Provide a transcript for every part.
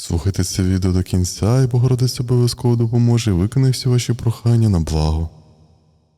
Слухайте це відео до кінця, і Богородиця обов'язково допоможе. І виконає всі ваші прохання на благо.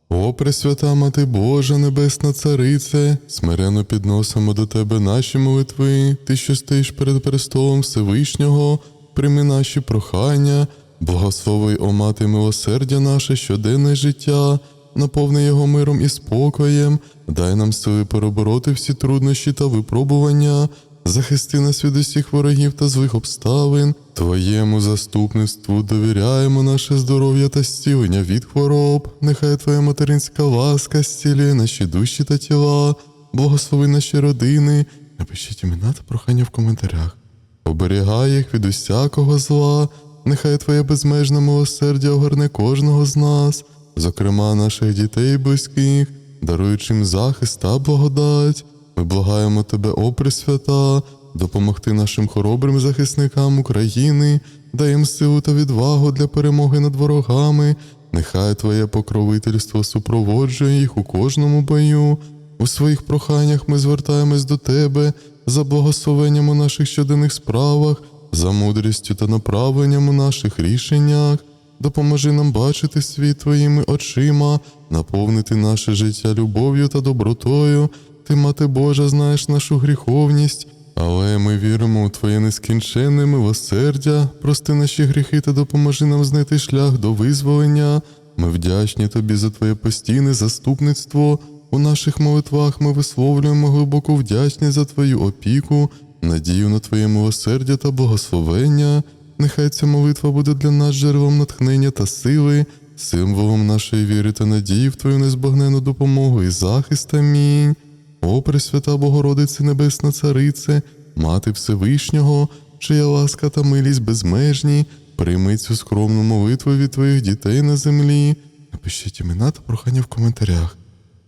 О, Пресвята Мати Божа, Небесна Царице, смиренно підносимо до Тебе наші молитви, Ти, що стоїш перед престолом Всевишнього, прийми наші прохання, благослови, о Мати милосердя наше щоденне життя, наповни його миром і спокоєм, дай нам сили перебороти всі труднощі та випробування, захисти нас від усіх ворогів та злих обставин, Твоєму заступництву довіряємо наше здоров'я та зцілення від хвороб. Нехай Твоя материнська ласка зцілює наші душі та тіла, благослови наші родини. Напишіть імена та прохання в коментарях. Оберігай їх від усякого зла, нехай Твоє безмежне милосердя огорне кожного з нас, зокрема наших дітей і близьких, даруючи їм захист та благодать. Ми благаємо Тебе, о Пресвята, допомогти нашим хоробрим захисникам України, дай їм силу та відвагу для перемоги над ворогами. Нехай Твоє покровительство супроводжує їх у кожному бою. У своїх проханнях ми звертаємось до Тебе за благословенням у наших щоденних справах, за мудрістю та направленням у наших рішеннях. Допоможи нам бачити світ Твоїми очима, наповнити наше життя любов'ю та добротою. Ти, Мати Божа, знаєш нашу гріховність, але ми віримо у Твоє нескінченне милосердя. Прости наші гріхи та допоможи нам знайти шлях до визволення. Ми вдячні Тобі за Твоє постійне заступництво. У наших молитвах ми висловлюємо глибоку вдячність за Твою опіку, надію на Твоє милосердя та благословення. Нехай ця молитва буде для нас джерелом натхнення та сили, символом нашої віри та надії в Твою незбагненну допомогу і захист. Амінь. О, Пресвята Богородице Небесна Царице, Мати Всевишнього, чия ласка та милість безмежні, прийми цю скромну молитву від Твоїх дітей на землі. Напишіть імена та прохання в коментарях.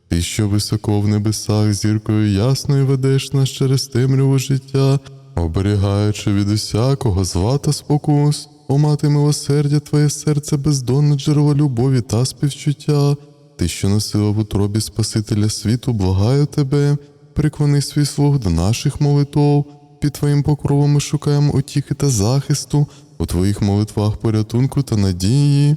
Ти, що високо в небесах зіркою ясною ведеш нас через темряву життя, оберігаючи від усякого зла та спокус, о мати милосердя, твоє серце бездонне джерело любові та співчуття. Ти, що носила в утробі Спасителя світу, благаю тебе, приклони свій слух до наших молитов. Під Твоїм покровом ми шукаємо утіхи та захисту, у Твоїх молитвах порятунку та надії.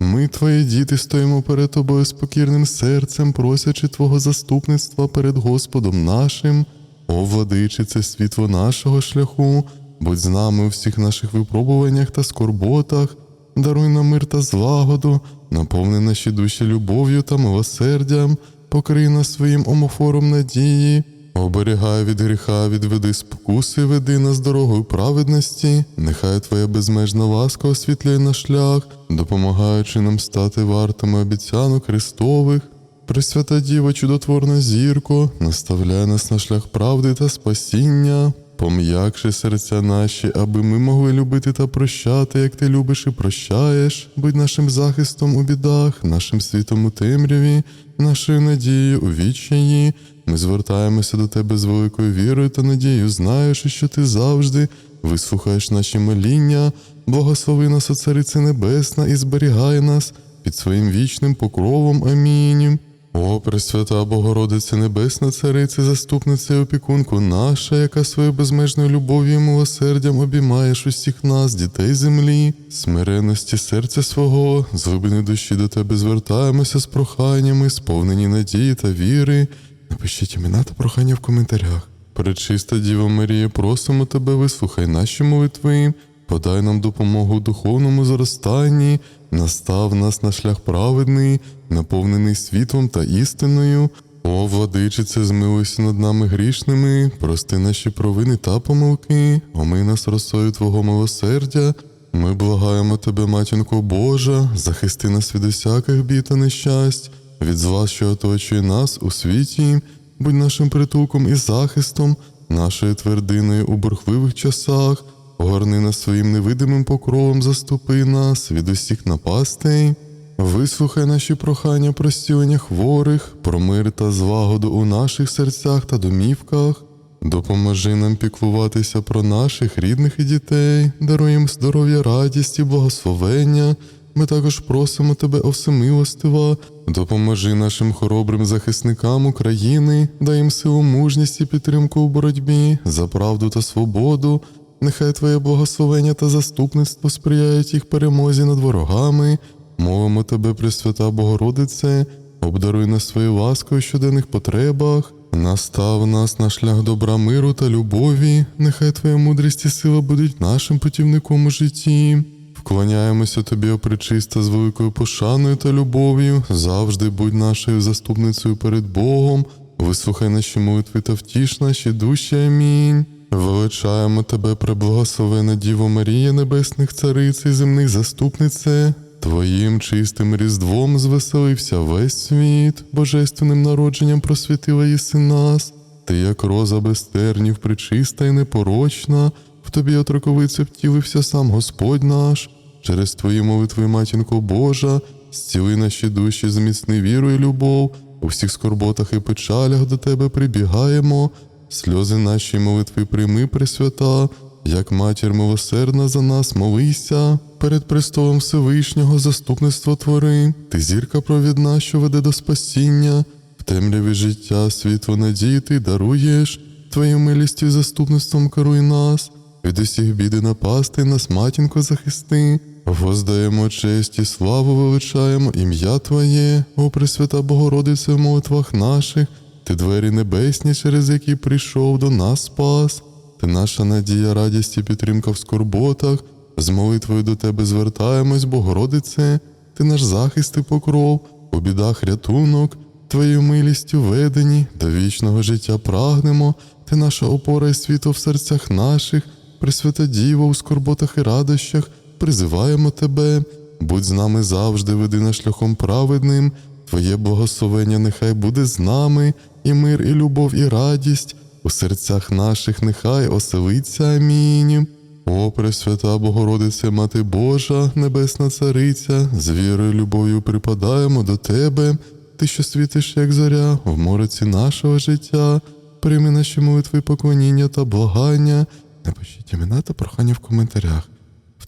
Ми, твої діти, стоїмо перед тобою з покірним серцем, просячи Твого заступництва перед Господом нашим. О, владичице, світло нашого шляху, будь з нами у всіх наших випробуваннях та скорботах, даруй нам мир та злагоду, наповни наші душі любов'ю та милосердям, покрий нас своїм омофором надії. Оберігай від гріха, відведи спокуси, веди нас дорогою праведності, нехай Твоя безмежна ласка освітлює наш шлях, допомагаючи нам стати вартими обіцянок Христових. Пресвята Діва, чудотворна зірко, наставляй нас на шлях правди та спасіння, пом'якши серця наші, аби ми могли любити та прощати, як ти любиш і прощаєш, будь нашим захистом у бідах, нашим світом у темряві, нашою надією у відчаї. Ми звертаємося до тебе з великою вірою та надією, знаючи, що ти завжди вислухаєш наші моління, благослови нас, Царице Небесна, і зберігай нас під своїм вічним покровом. Амінь. О, Пресвята Богородице Небесна Царице, заступниця і опікунку наша, яка своєю безмежною любов'ю і милосердям обіймаєш усіх нас, дітей землі, смиренності серця свого, з глибини душі до тебе звертаємося з проханнями, сповнені надії та віри. Напишіть імена та прохання в коментарях. Пречиста Діва Марія, просимо тебе, вислухай наші молитви, подай нам допомогу в духовному зростанні, настав нас на шлях праведний, наповнений світлом та істиною. О, владичице, змилуйся над нами грішними, прости наші провини та помилки, омий нас росою Твого милосердя. Ми благаємо тебе, матінко Божа, захисти нас від усяких бід та нещасть, від зла, що оточує нас у світі, будь нашим притулком і захистом, нашою твердиною у бурхливих часах, огорни нас своїм невидимим покровом, заступи нас від усіх напастей. Вислухай наші прохання про зцілення хворих, про мир та злагоду у наших серцях та домівках. Допоможи нам піклуватися про наших рідних і дітей, даруй їм здоров'я, радість і благословення. Ми також просимо тебе, о всемилостива, допоможи нашим хоробрим захисникам України, дай їм силу, мужність і підтримку у боротьбі за правду та свободу. Нехай Твоє благословення та заступництво сприяють їх перемозі над ворогами. Мовимо Тебе, Пресвята Богородице, обдаруй нас своєю ласкою в щоденних потребах, настав нас на шлях добра миру та любові. Нехай Твоя мудрість і сила будуть нашим путівником у житті. Вклоняємося тобі, о пречиста, з великою пошаною та любов'ю. Завжди будь нашою заступницею перед Богом. Вислухай наші молитви та втіш наші душі. Амінь. Величаємо тебе, преблагословена Діво Марія, небесних цариць і земних заступнице. Твоїм чистим різдвом звеселився весь світ, божественним народженням просвітила єси нас. Ти, як роза без тернів, причиста і непорочна, в тобі отроковице втілився сам Господь наш. Через твої молитви, матінко Божа, зціли наші душі, зміцни віру і любов. У всіх скорботах і печалях до тебе прибігаємо. Сльози наші молитви прийми, Пресвята, як матір милосердна за нас молися, перед престолом Всевишнього заступництво твори, ти зірка провідна, що веде до спасіння, в темряві життя, світло надії ти даруєш, твоєю милістю і заступництвом керуй нас, від усіх біди напасти нас, матінко, захисти. Воздаємо честь і славу величаємо ім'я Твоє, о Пресвята Богородице в молитвах наших, ти двері небесні, через які прийшов до нас спас. Ти наша надія, радість і підтримка в скорботах. З молитвою до тебе звертаємось, Богородице, ти наш захист і покров, у бідах рятунок, твоєю милістю ведені, до вічного життя прагнемо, ти наша опора і світло в серцях наших, Пресвята Діво у скорботах і радощах, призиваємо тебе, будь з нами завжди, веди нас шляхом праведним, Твоє благословення нехай буде з нами, і мир, і любов, і радість у серцях наших нехай оселиться. Амінь. О, Пресвята Богородице, Мати Божа, Небесна Цариця, з вірою любов'ю припадаємо до Тебе, Ти, що світиш, як зоря, в мороці нашого життя, прийми наші молитви, поклоніння та благання. Напишіть імена та прохання в коментарях.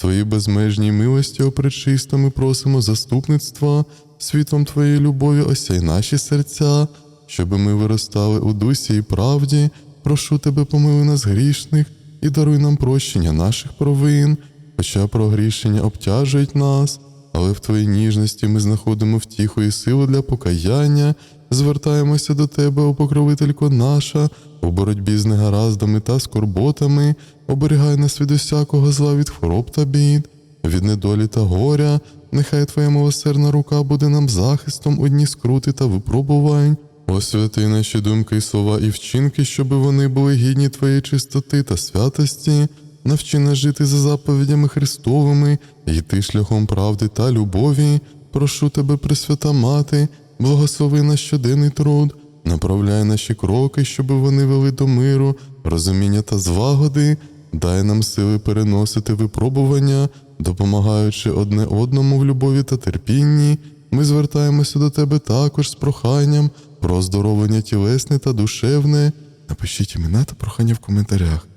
Твоїй безмежній милості, о пречисто, ми просимо заступництва, світлом Твоєї любові осяй наші серця, щоби ми виростали у дусі і правді. Прошу тебе, помилуй нас грішних і даруй нам прощення наших провин, хоча прогрішення обтяжують нас, але в Твоїй ніжності ми знаходимо втіху і силу для покаяння, звертаємося до Тебе, о покровителько наша, у боротьбі з негараздами та скорботами, оберігай нас від усякого зла від хвороб та бід, від недолі та горя, нехай Твоя милосердна рука буде нам захистом у дні скрути та випробувань. Освяти наші думки, і слова і вчинки, щоби вони були гідні Твоєї чистоти та святості, навчи нас жити за заповідями Христовими, йти шляхом правди та любові. Прошу тебе, Пресвята Мати, благослови наш щоденний труд, направляй наші кроки, щоби вони вели до миру, розуміння та звагоди, дай нам сили переносити випробування, допомагаючи одне одному в любові та терпінні. Ми звертаємося до тебе також з проханням про оздоровлення тілесне та душевне. Напишіть імена та прохання в коментарях.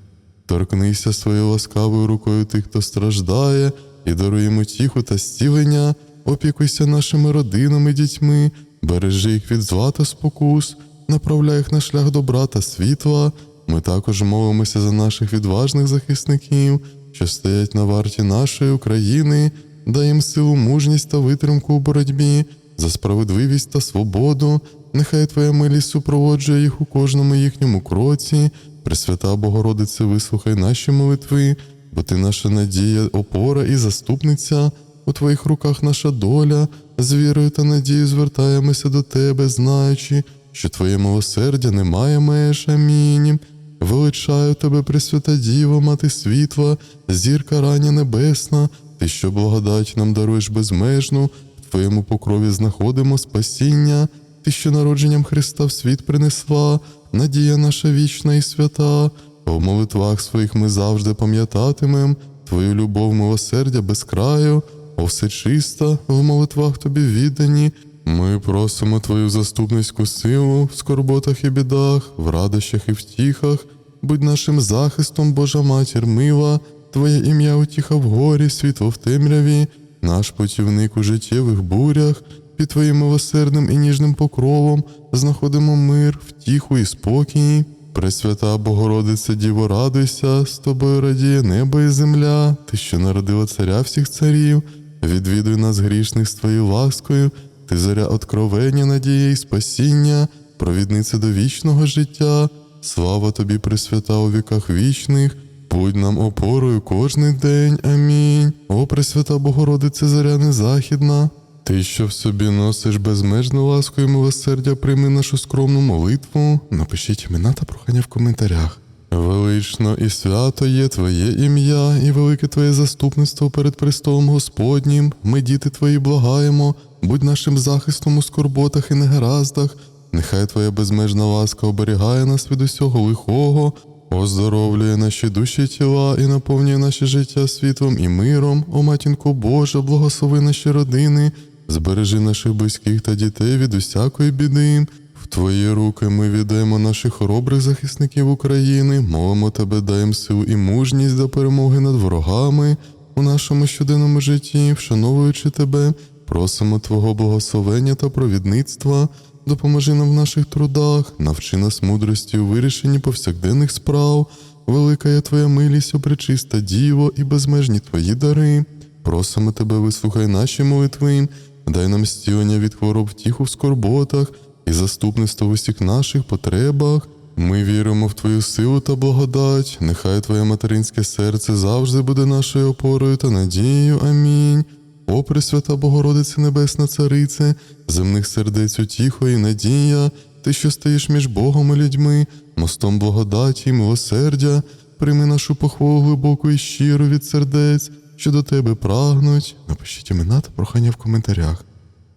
Торкнися своєю ласкавою рукою тих, хто страждає, і даруй йому тіху та зцілення, опікуйся нашими родинами, дітьми, бережи їх від зла та спокус, направляй їх на шлях добра та світла. Ми також молимося за наших відважних захисників, що стоять на варті нашої України, дай їм силу, мужність та витримку у боротьбі, за справедливість та свободу. Нехай Твоя милість супроводжує їх у кожному їхньому кроці. Пресвята Богородице, вислухай наші молитви, бо Ти наша надія, опора і заступниця. У Твоїх руках наша доля, з вірою та надією звертаємося до Тебе, знаючи, що Твоє милосердя не має меж. Амінь. Величаю Тебе, Пресвята Діво, Мати світла, зірка рання небесна, Ти, що благодать нам даруєш безмежну, в Твоєму покрові знаходимо спасіння, Ти, що народженням Христа в світ принесла, надія наша вічна і свята. В молитвах своїх ми завжди пам'ятатимем Твою любов, милосердя без краю, о все чиста, в молитвах Тобі віддані. Ми просимо Твою заступницьку силу в скорботах і бідах, в радощах і втіхах, будь нашим захистом, Божа матір мила, Твоє ім'я утіха в горі, світло в темряві, наш путівник у життєвих бурях, під Твоїм милосердним і ніжним покровом знаходимо мир, втіху і спокій. Пресвята Богородице Діво, радуйся, з тобою радіє небо і земля, ти, що народила царя всіх царів, відвідуй нас грішних з твоєю ласкою, ти зоря откровення, надія і спасіння, провідниця до вічного життя. Слава тобі, Пресвята у віках вічних, будь нам опорою кожний день. Амінь. О, Пресвята Богородице, зоря незахідна, ти, що в собі носиш безмежну ласку і милосердя, прийми нашу скромну молитву. Напишіть імена та прохання в коментарях. Велично і свято є Твоє ім'я, і велике Твоє заступництво перед престолом Господнім. Ми, діти Твої, благаємо, будь нашим захистом у скорботах і негараздах. Нехай Твоя безмежна ласка оберігає нас від усього лихого, оздоровлює наші душі тіла і наповнює наше життя світлом і миром. О матінко Божа, благослови наші родини, збережи наших близьких та дітей від усякої біди. В Твої руки ми віддаємо наших хоробрих захисників України, молимо тебе, даємо силу і мужність до перемоги над ворогами у нашому щоденному житті, вшановуючи тебе, просимо Твого благословення та провідництва. Допоможи нам в наших трудах, навчи нас мудрості у вирішенні повсякденних справ. Велика є Твоя милість, опречиста діво і безмежні Твої дари. Просимо тебе, вислухай наші молитви, дай нам стілення від хвороб втіху в скорботах і заступництво в усіх наших потребах. Ми віримо в Твою силу та благодать. Нехай Твоє материнське серце завжди буде нашою опорою та надією. Амінь. О, Пресвята Богородице Небесна Царице, земних сердець утіхо і надія, ти, що стоїш між Богом і людьми, мостом благодаті і милосердя, прийми нашу похвалу глибоку і щиру від сердець, що до тебе прагнуть. Напишіть імена та прохання в коментарях.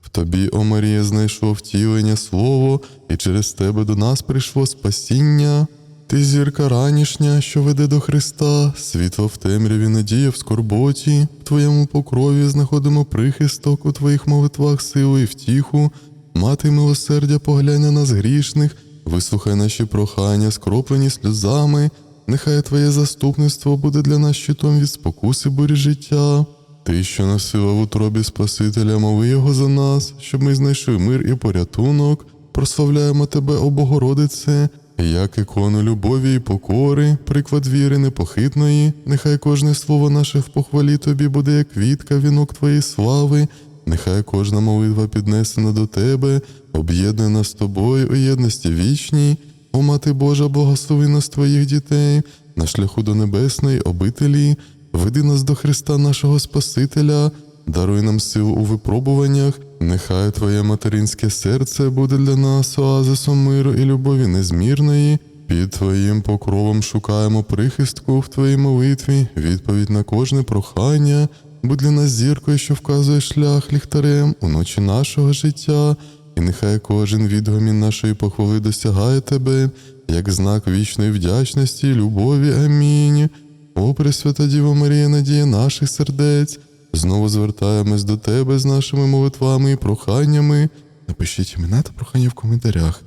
В тобі, о Марія, знайшло втілення слово, і через тебе до нас прийшло спасіння. Ти зірка ранішня, що веде до Христа, світло в темряві, надія в скорботі, в твоєму покрові знаходимо прихисток у твоїх молитвах силу і втіху. Мати милосердя, поглянь на нас грішних, вислухай наші прохання, скроплені сльозами. Нехай Твоє заступництво буде для нас щитом від спокуси бурі життя. Ти, що носила в утробі Спасителя, мови його за нас, щоб ми знайшли мир і порятунок. Прославляємо тебе, о Богородице, як ікону любові і покори, приклад віри непохитної. Нехай кожне слово наше в похвалі тобі буде, як квітка, вінок твоєї слави. Нехай кожна молитва піднесена до тебе, об'єднана з тобою у єдності вічній. О мати Божа, благослови нас твоїх дітей на шляху до небесної обителі, веди нас до Христа нашого Спасителя, даруй нам силу у випробуваннях. Нехай Твоє материнське серце буде для нас оазисом миру і любові незмірної. Під Твоїм покровом шукаємо прихистку в Твоїй молитві, відповідь на кожне прохання. Будь для нас зіркою, що вказує шлях ліхтарем у ночі нашого життя, і нехай кожен відгомін нашої похвали досягає Тебе, як знак вічної вдячності і любові. Амінь. О, Пресвята Діво Марія, надія наших сердець. Знову звертаємось до Тебе з нашими молитвами і проханнями. Напишіть імена та прохання в коментарях.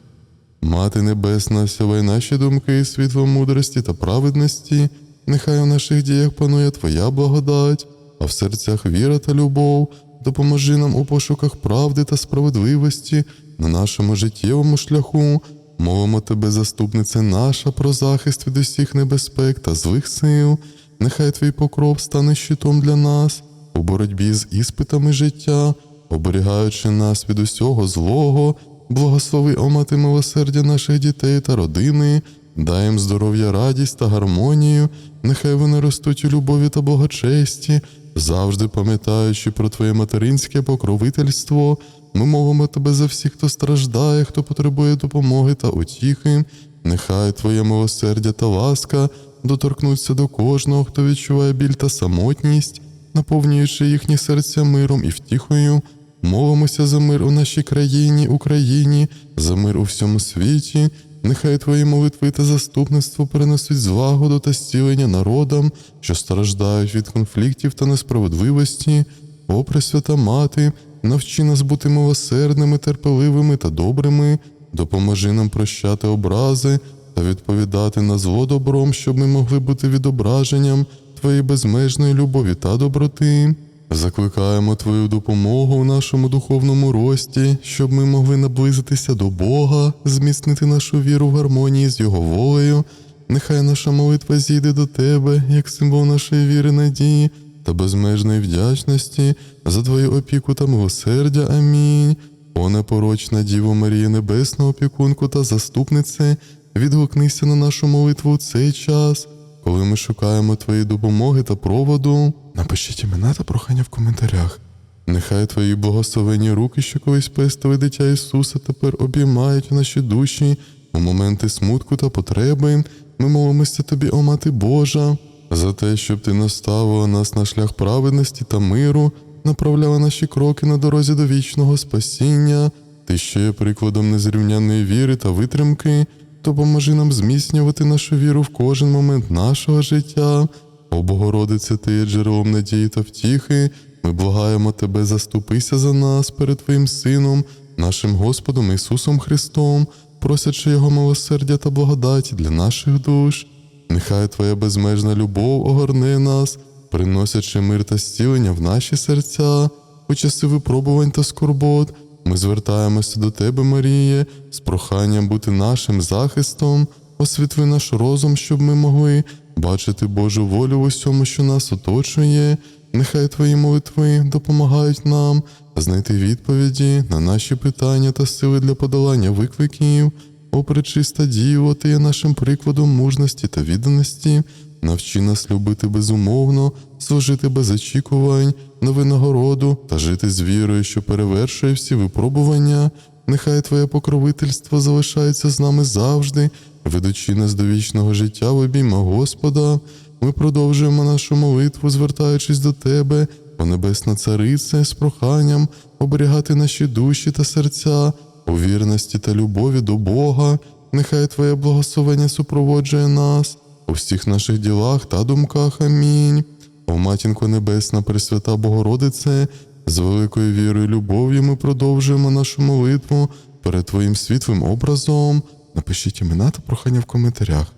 Мати Небесна, сявай наші думки світлом мудрості та праведності, нехай у наших діях панує Твоя благодать, а в серцях віра та любов, допоможи нам у пошуках правди та справедливості на нашому життєвому шляху. Молимо Тебе, заступниця наша, про захист від усіх небезпек та злих сил. Нехай Твій покров стане щитом для нас у боротьбі з іспитами життя, оберігаючи нас від усього злого, благослови о мати милосердя наших дітей та родини, дай їм здоров'я, радість та гармонію, нехай вони ростуть у любові та благочесті, завжди пам'ятаючи про Твоє материнське покровительство. Ми мовимо тебе за всіх, хто страждає, хто потребує допомоги та утіхи. Нехай Твоє милосердя та ласка доторкнуться до кожного, хто відчуває біль та самотність, наповнюючи їхні серця миром і втіхою. Молимося за мир у нашій країні, Україні, за мир у всьому світі. Нехай Твої молитви та заступництво перенесуть злагоду та зцілення народам, що страждають від конфліктів та несправедливості. О, Пресвята Мати, навчи нас бути милосердними, терпеливими та добрими, допоможи нам прощати образи та відповідати на зло добром, щоб ми могли бути відображенням Твоєї безмежної любові та доброти. Закликаємо Твою допомогу в нашому духовному рості, щоб ми могли наблизитися до Бога, зміцнити нашу віру в гармонії з Його волею. Нехай наша молитва зійде до Тебе, як символ нашої віри, надії та безмежної вдячності за Твою опіку та милосердя. Амінь. О непорочна Діво Марія Небесна, опікунку та заступнице, відгукнися на нашу молитву у цей час, коли ми шукаємо Твоєї допомоги та проводу. Напишіть імена та прохання в коментарях. Нехай Твої благословені руки, що колись пестили дитя Ісуса, тепер обіймають наші душі у моменти смутку та потреби. Ми молимося Тобі, о Мати Божа, за те, щоб Ти наставила нас на шлях праведності та миру, направляла наші кроки на дорозі до вічного спасіння. Ти, що є прикладом незрівнянної віри та витримки, допоможи нам зміцнювати нашу віру в кожен момент нашого життя. О Богородице, Ти є джерелом надії та втіхи. Ми благаємо Тебе, заступися за нас перед Твоїм Сином, нашим Господом Ісусом Христом, просячи Його милосердя та благодаті для наших душ. Нехай Твоя безмежна любов огорне нас, приносячи мир та зцілення в наші серця, у часи випробувань та скорбот. Ми звертаємося до Тебе, Маріє, з проханням бути нашим захистом, освітви наш розум, щоб ми могли бачити Божу волю в усьому, що нас оточує. Нехай Твої молитви допомагають нам знайти відповіді на наші питання та сили для подолання викликів. О, пречиста Діво, Ти є нашим прикладом мужності та відданості. Навчи нас любити безумовно, служити без очікувань, на винагороду та жити з вірою, що перевершує всі випробування. Нехай Твоє покровительство залишається з нами завжди, ведучи нас до вічного життя в обійма Господа. Ми продовжуємо нашу молитву, звертаючись до Тебе, о Небесна Царице, з проханням оберігати наші душі та серця у вірності та любові до Бога. Нехай Твоє благословення супроводжує нас у всіх наших ділах та думках. Амінь. О Матінко Небесна, Пресвята Богородице, з великою вірою і любов'ю ми продовжуємо нашу молитву перед Твоїм світлим образом. Напишіть імена та прохання в коментарях.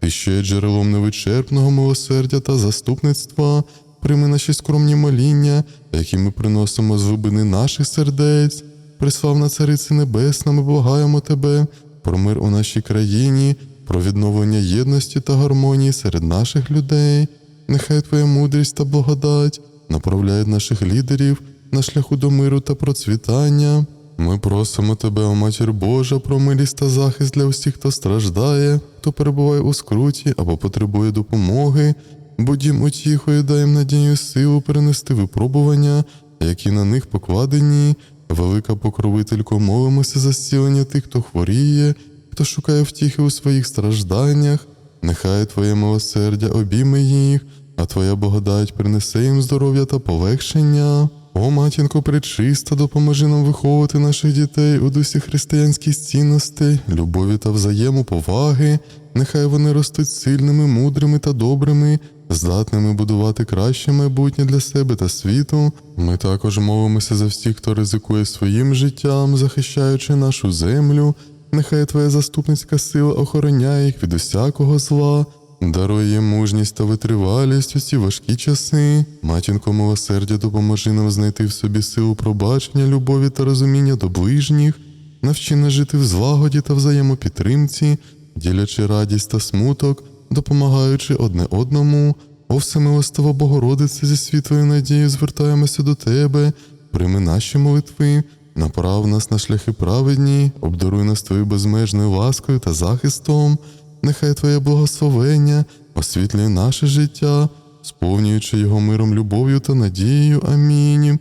Ти є джерелом невичерпного милосердя та заступництва, прийми наші скромні моління, які ми приносимо з глибини наших сердець. Приславна Цариці Небесна, ми благаємо Тебе про мир у нашій країні, про відновлення єдності та гармонії серед наших людей. Нехай Твоя мудрість та благодать направляють наших лідерів на шляху до миру та процвітання. Ми просимо Тебе, о Матір Божа, про милість та захист для усіх, хто страждає, хто перебуває у скруті або потребує допомоги. Будь їм утіхою, дай їм надію силу перенести випробування, які на них покладені. Велика покровителько, молимося за зцілення тих, хто хворіє, хто шукає втіхи у своїх стражданнях. Нехай Твоє милосердя обійме їх, а Твоя благодать принесе їм здоров'я та полегшення. О, матінко пречиста, допоможи нам виховувати наших дітей у дусі християнських цінностей, любові та взаємоповаги. Нехай вони ростуть сильними, мудрими та добрими, здатними будувати краще майбутнє для себе та світу. Ми також молимося за всіх, хто ризикує своїм життям, захищаючи нашу землю. Нехай Твоя заступницька сила охороняє їх від усякого зла, дарує мужність та витривалість у ці важкі часи. Матінко милосердя, допоможи нам знайти в собі силу пробачення, любові та розуміння до ближніх, навчи нас жити в злагоді та взаємопідтримці, ділячи радість та смуток, допомагаючи одне одному. О всемилостива Богородице, зі світлою надією звертаємося до Тебе, прийми наші молитви, направ нас на шляхи праведні, обдаруй нас Твоєю безмежною ласкою та захистом. Нехай Твоє благословення освітлює наше життя, сповнюючи його миром, любов'ю та надією. Амінь.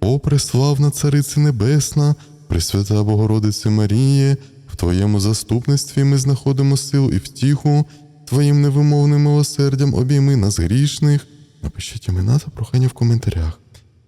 О, преславна Царице Небесна, Пресвята Богородице Маріє, в Твоєму заступництві ми знаходимо силу і втіху, Твоїм невимовним милосердям обійми нас грішних. Напишіть імена та прохання в коментарях.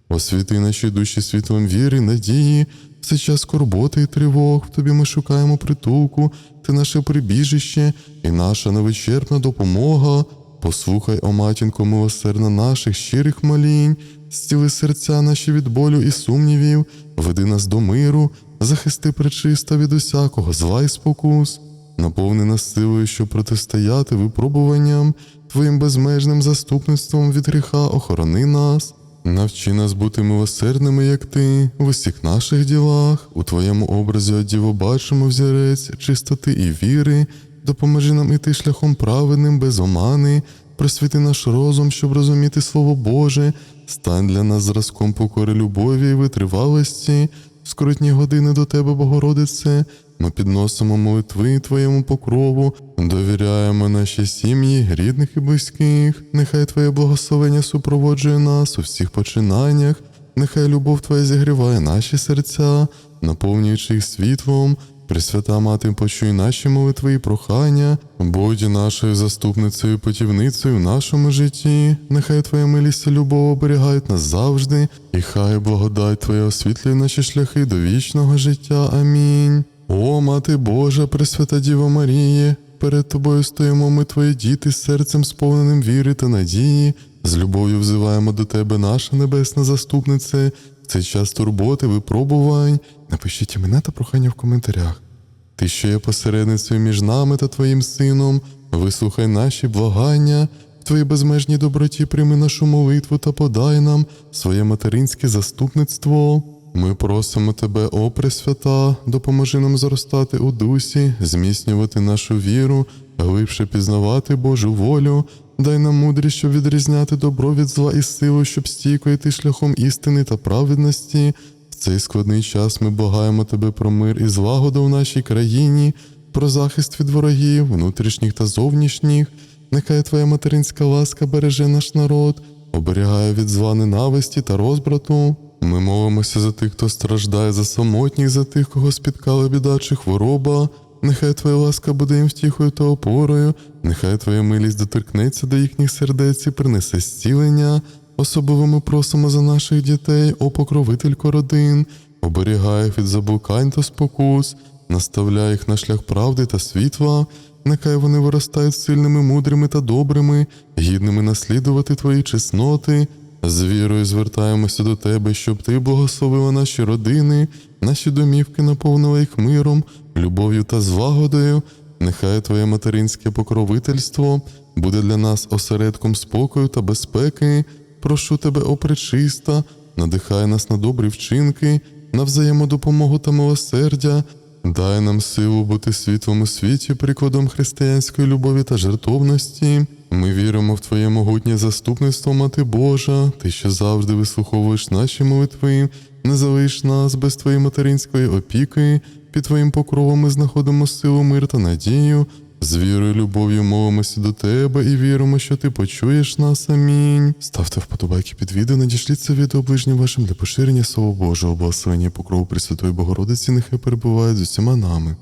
Освіти наші душі світлом віри, надії, в цей час скорботи і тривог, в тобі ми шукаємо притулку, ти наше прибіжище і наша невичерпна допомога. Послухай, о матінко, милосердна наших щирих молінь, зціли серця наші від болю і сумнівів, веди нас до миру, захисти пречиста від усякого зла і спокус, наповни нас силою, щоб протистояти випробуванням, Твоїм безмежним заступництвом від гріха охорони нас. Навчи нас бути милосердними, як ти, в усіх наших ділах. У твоєму образі о бачимо взірець чистоти і віри. Допоможи нам іти шляхом праведним, без омани. Просвіти наш розум, щоб розуміти Слово Боже. Стань для нас зразком покори любові і витривалості. Скрутні години до Тебе, Богородице, ми підносимо молитви Твоєму покрову, довіряємо наші сім'ї, рідних і близьких. Нехай Твоє благословення супроводжує нас у всіх починаннях, нехай любов Твоя зігріває наші серця, наповнюючи їх світлом. Пресвята мати, почуй наші молитви і прохання, будь нашою заступницею і путівницею в нашому житті. Нехай Твоя милість і любов оберігають нас завжди, і хай благодать Твоя освітлює наші шляхи до вічного життя. Амінь. О, Мати Божа, Пресвята Діва Маріє, перед Тобою стоїмо ми, Твої діти, з серцем сповненим віри та надії. З любов'ю взиваємо до Тебе, наша небесна заступнице, в цей час турботи, випробувань. Напишіть імена та прохання в коментарях. Ти, що є посередницею між нами та Твоїм сином, вислухай наші благання, в Твоїй безмежній доброті прийми нашу молитву та подай нам своє материнське заступництво. Ми просимо Тебе, о Пресвята, допоможи нам зростати у дусі, зміцнювати нашу віру, глибше пізнавати Божу волю. Дай нам мудрість, щоб відрізняти добро від зла і силу, щоб стійко йти шляхом істини та праведності. В цей складний час ми благаємо Тебе про мир і злагоду в нашій країні, про захист від ворогів, внутрішніх та зовнішніх. Нехай Твоя материнська ласка береже наш народ, оберігає від зла ненависті та розбрату. Ми молимося за тих, хто страждає, за самотніх, за тих, кого спіткала біда чи хвороба. Нехай Твоя ласка буде їм втіхою та опорою, нехай Твоя милість доторкнеться до їхніх сердець і принесе зцілення. Особливо ми просимо за наших дітей, о покровителько родин, оберігай їх від заблукань та спокус, наставляй їх на шлях правди та світла. Нехай вони виростають сильними, мудрими та добрими, гідними наслідувати Твої чесноти. З вірою звертаємося до Тебе, щоб Ти благословила наші родини, наші домівки наповнила їх миром, любов'ю та злагодою. Нехай Твоє материнське покровительство буде для нас осередком спокою та безпеки. Прошу Тебе, о пречиста, надихай нас на добрі вчинки, на взаємодопомогу та милосердя. Дай нам силу бути світлом світі, прикладом християнської любові та жертовності. Ми віримо в Твоє могутнє заступництво, Мати Божа, Ти що завжди вислуховуєш наші молитви, не залиш нас без Твоєї материнської опіки. Під Твоїм покровом ми знаходимо силу, мир та надію. З вірою, любов'ю молимося до Тебе і віримо, що Ти почуєш нас. Амінь. Ставте вподобайки під відео, надішліть це відео ближнім вашим для поширення Слова Божого, благословення покрову Пресвятої Богородиці, нехай перебувають з усіма нами.